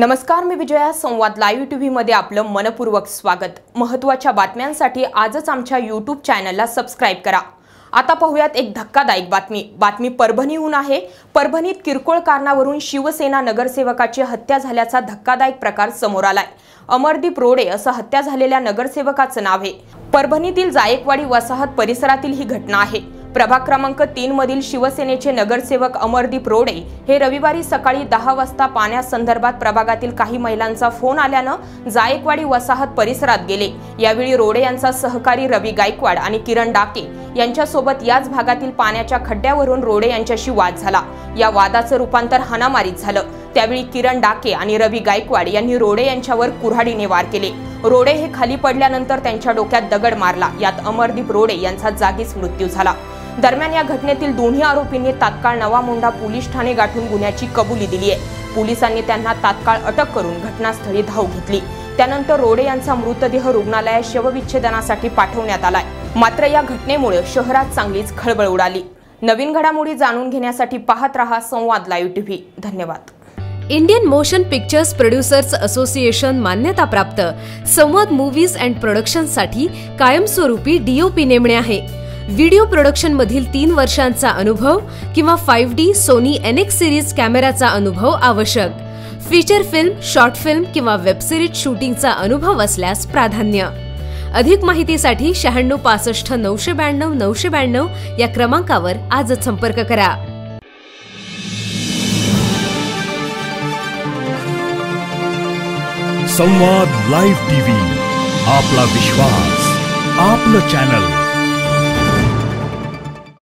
नमस्कार मी विजया. संवाद live T व्हीमध्ये आपलं मनपूर्वक स्वागत. महत्त्वाच्या बातम्यांसाठी आजच आमच्या यूट्यूब चॅनलला सबस्क्राईब करा. आता पाहूयात एक धक्कादायक बातमी. बातमी परभणीहून आहे. परभणीत किरकोळ कारणावरून शिवसेना नगरसेवकाची हत्या झाल्याचा धक्कादायक प्रकार समोर आलाय. अमरदीप रोडे असं हत्या झालेल्या नगरसेवकाचं नाव आहे. परभणीतील जायकवाडी वसाहत परिसरातील ही घटना आहे. प्रभाग क्रमांक तीन मधील शिवसेनेचे नगरसेवक अमरदीप रोडे हे रविवारी सकाळी दहा वाजता पाण्यासंदर्भात प्रभागातील काही महिलांचा फोन आल्यानं जायकवाडी वसाहत परिसरात गेले. यावेळी रोडे यांचा सहकारी रवी गायकवाड आणि किरण डाके यांच्यासोबत याच भागातील पाण्याच्या खड्ड्यावरून रोडे यांच्याशी वाद झाला. या वादाचं रूपांतर हाणामारीत झालं. त्यावेळी किरण डाके आणि रवी गायकवाड यांनी रोडे यांच्यावर कुऱ्हाडीने वार केले. रोडे हे खाली पडल्यानंतर त्यांच्या डोक्यात दगड मारला. यात अमरदीप रोडे यांचा जागीच मृत्यू झाला. दरम्यान या घटनेतील दोन्ही आरोपींनी तात्काळ नवा मुंडा पोलीस ठाणे गाठून गुन्ह्याची कबुली दिली आहे. पोलिसांनी त्यांना तात्काळ अटक करून घटनास्थळी धाव घेतली. त्यानंतर रोडे यांचा मृतदेह रुग्णालयात शवविच्छेदनासाठी पाठवण्यात आलाय. मात्र या घटनेमुळे शहरात चांगलीच खळबळ उडाली. नवीन घडामोडी जाणून घेण्यासाठी पाहत रहा संवाद लाईव्ह टीव्ही. धन्यवाद. Indian motion pictures producers association मान्यताप्राप्त संवाद मूव्हीज अँड प्रोडक्शनसाठी कायमस्वरूपी डीओपी नेमणे आहे. व्हिडिओ प्रोडक्शन मधील तीन वर्षांचा अनुभव किंवा five D Sony NX series कॅमेराचा अनुभव आवश्यक. फीचर फिल्म शॉर्ट फिल्म किंवा वेबसिरीज शूटिंगचा अनुभव असल्यास प्राधान्य. अधिक माहितीसाठी शहाण्णव पासष्ट नऊशे ब्याण्णव नऊशे ब्याण्णव या क्रमांकावर आजच संपर्क करा. संवाद लाईव्ह टीव्ही आपला विश्वास आपलं चॅनल.